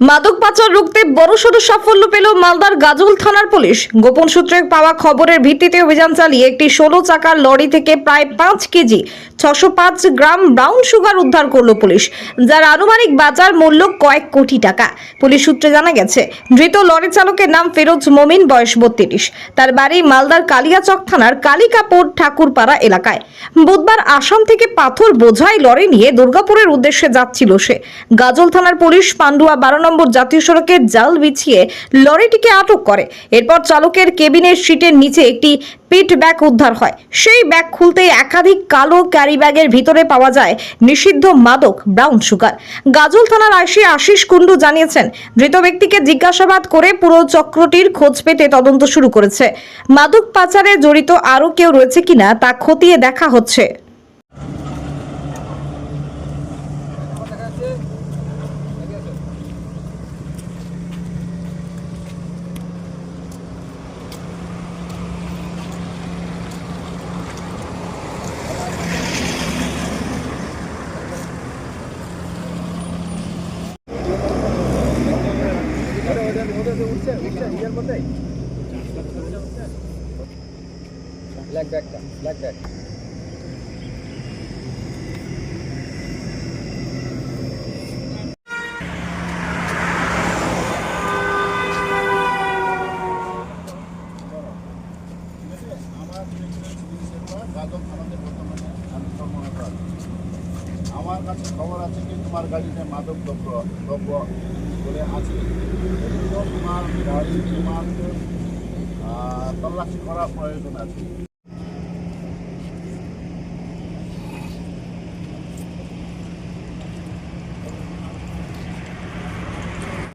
মাদক পাচার রুখতে বড়সড় সাফল্য পেল মালদার গাজল থানার পুলিশ। গোপন সূত্রে পাওয়া খবরের ভিত্তিতে অভিযান চালিয়ে একটি ষোলো চাকার লরি থেকে প্রায় পাঁচ কেজি, ছশো পাঁচ গ্রাম ব্রাউন সুগার উদ্ধার করল পুলিশ, যার আনুমানিক বাজার মূল্য কয়েক কোটি টাকা। পুলিশ সূত্রে জানা গেছে, ধৃত লরি চালকের নাম ফেরোজ মমিন, বয়স বত্রিশ। তার বাড়ি মালদার কালিয়াচক থানার কালিকাপুর ঠাকুরপাড়া এলাকায়। বুধবার আসাম থেকে পাথর বোঝাই লরি নিয়ে দুর্গাপুরের উদ্দেশ্যে যাচ্ছিল সে। গাজল থানার পুলিশ পান্ডুয়া বারো নম্বর জাতীয় সড়কে জাল বিছিয়ে লরিটিকে আটক করে। এরপর চালকের কেবিনের সিটের নিচে একটি পিট ব্যাগ উদ্ধার হয়। সেই ব্যাগ খুলতে একাধিক কালো ক্যারি ব্যাগের ভিতরে পাওয়া যায় নিষিদ্ধ মাদক, ব্রাউন সুগার। গাজল থানার আইসি আশিস কুন্ডু জানিয়েছেন, ধৃত ব্যক্তিকে জিজ্ঞাসাবাদ করে পুরো চক্রটির খোঁজ পেতে তদন্ত শুরু করেছে। মাদক পাচারে জড়িত আরও কেউ রয়েছে কিনা তা খতিয়ে দেখা হচ্ছে। ব্ল্যাক ব্যাগটা ব্ল্যাক ব্যাগ আমার কাছে খবর আছে কি তোমার গাড়িতে মাদক দ্রব্য দ্রব্য বলে আছে। আহ, তল্লাশি করা প্রয়োজন আছে।